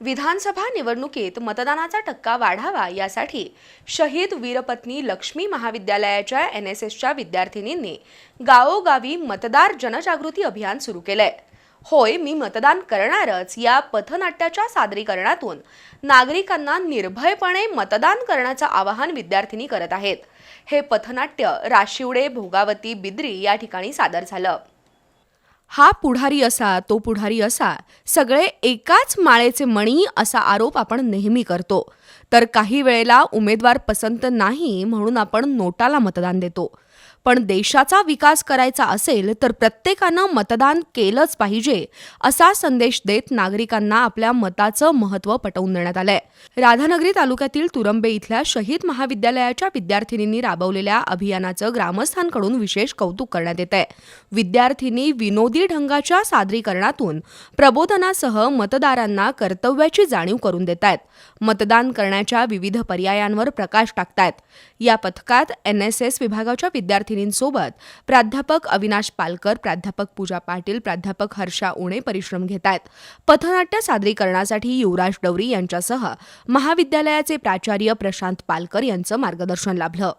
विधानसभा निवडणुकीत मतदानाचा टक्का वाढावा यासाठी शहीद वीरपत्नी लक्ष्मी महाविद्यालयाच्या एन एस एसच्या विद्यार्थिनींनी गावोगावी मतदार जनजागृती अभियान सुरू केलंय. होय मी मतदान करणारच या पथनाट्याच्या सादरीकरणातून नागरिकांना निर्भयपणे मतदान करण्याचं आवाहन विद्यार्थिनी करत आहेत. हे पथनाट्य राशिवडे भोगावती बिद्री या ठिकाणी सादर झालं. हा पुढारी असा तो पुढारी असा. सगळे एकाच माळेचे मणी असा आरोप आपण नेहमी करतो. तर काही वेळेला उमेदवार पसंत नाही म्हणून आपण नोटाला मतदान देतो. पण देशाचा विकास करायचा असेल तर प्रत्येकानं मतदान केलंच पाहिजे असा संदेश देत नागरिकांना आपल्या मताचं महत्त्व पटवून देण्यात आलंय. राधानगरी तालुक्यातील तुरंबे इथल्या शहीद महाविद्यालयाच्या विद्यार्थिनींनी राबवलेल्या अभियानाचं ग्रामस्थांकडून विशेष कौतुक करण्यात येत आहे विद्यार्थिनी विनोदी ढंगाच्या सादरीकरणातून प्रबोधनासह मतदारांना कर्तव्याची जाणीव करून देत आहेत मतदान करण्याच्या विविध पर्यायांवर प्रकाश टाकतायत. या पथकात एन एस एस विभागाच्या विद्यार्थी विद्यार्थिनींसोबत प्राध्यापक अविनाश पालकर प्राध्यापक पूजा पाटील प्राध्यापक हर्षा उणे परिश्रम घेत आहेत पथनाट्य सादरीकरणासाठी युवराज डवरी यांच्यासह महाविद्यालयाचे प्राचार्य प्रशांत पालकर यांचं मार्गदर्शन लाभलं.